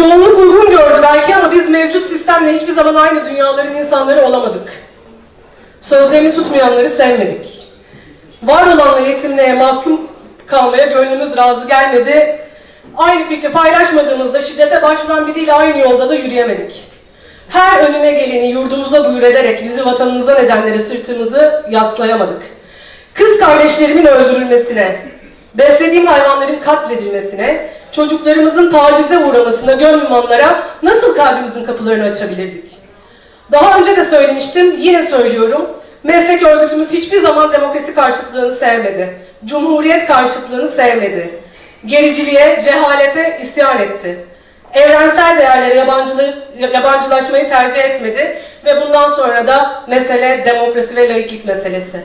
Çoğunluk uygun gördü belki ama biz mevcut sistemle hiçbir zaman aynı dünyaların insanları olamadık. Sözlerini tutmayanları sevmedik. Var olanla yetinmeye mahkum kalmaya gönlümüz razı gelmedi. Aynı fikri paylaşmadığımızda şiddete başvuran biriyle aynı yolda da yürüyemedik. Her önüne geleni yurdumuza buyur ederek bizi vatanımızdan edenlere sırtımızı yaslayamadık. Kız kardeşlerimin öldürülmesine, beslediğim hayvanların katledilmesine, çocuklarımızın tacize uğramasına gönlüm onlara nasıl kalbimizin kapılarını açabilirdik? Daha önce de söylemiştim, yine söylüyorum. Meslek örgütümüz hiçbir zaman demokrasi karşıtlığını sevmedi. Cumhuriyet karşıtlığını sevmedi. Gericiliğe, cehalete isyan etti. Evrensel değerlere yabancılaşmayı tercih etmedi ve bundan sonra da mesele demokrasi ve laiklik meselesi.